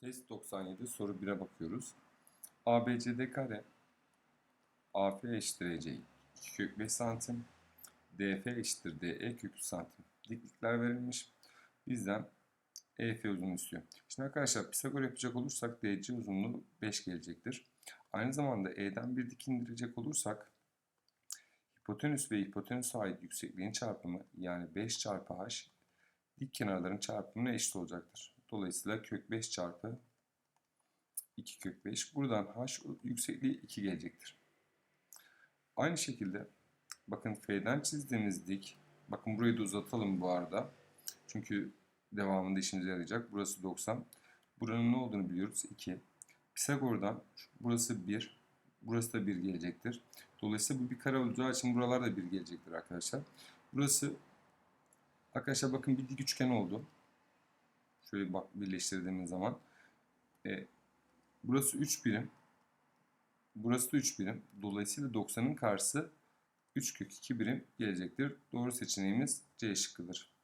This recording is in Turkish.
Test 97 soru 1'e bakıyoruz. ABCD kare AF eşittir EC'yi 2 kök 5 santim DF eşittir DE kök 3 santim diklikler verilmiş. Bizden EF uzunluğu istiyor. Şimdi arkadaşlar Pisagor yapacak olursak DC uzunluğu 5 gelecektir. Aynı zamanda E'den bir dik indirecek olursak hipotenüs ve hipotenüse ait yüksekliğin çarpımı yani 5 çarpı h dik kenarların çarpımına eşit olacaktır. Dolayısıyla kök 5 çarpı 2 kök 5. Buradan h yüksekliği 2 gelecektir. Aynı şekilde bakın F'den çizdiğimiz dik. Bakın burayı da uzatalım bu arada. Çünkü devamında işimize yarayacak. Burası 90. Buranın ne olduğunu biliyoruz. 2. Pisagor'dan burası 1. Burası da 1 gelecektir. Dolayısıyla bu bir kare olacağı için buralar da 1 gelecektir arkadaşlar. Burası arkadaşlar bakın bir dik üçgen oldu. Şöyle bak birleştirdiğimiz zaman. E, burası 3 birim. Burası da 3 birim. Dolayısıyla 90'ın karşısı 3 kök 2 birim gelecektir. Doğru seçeneğimiz C şıkkıdır.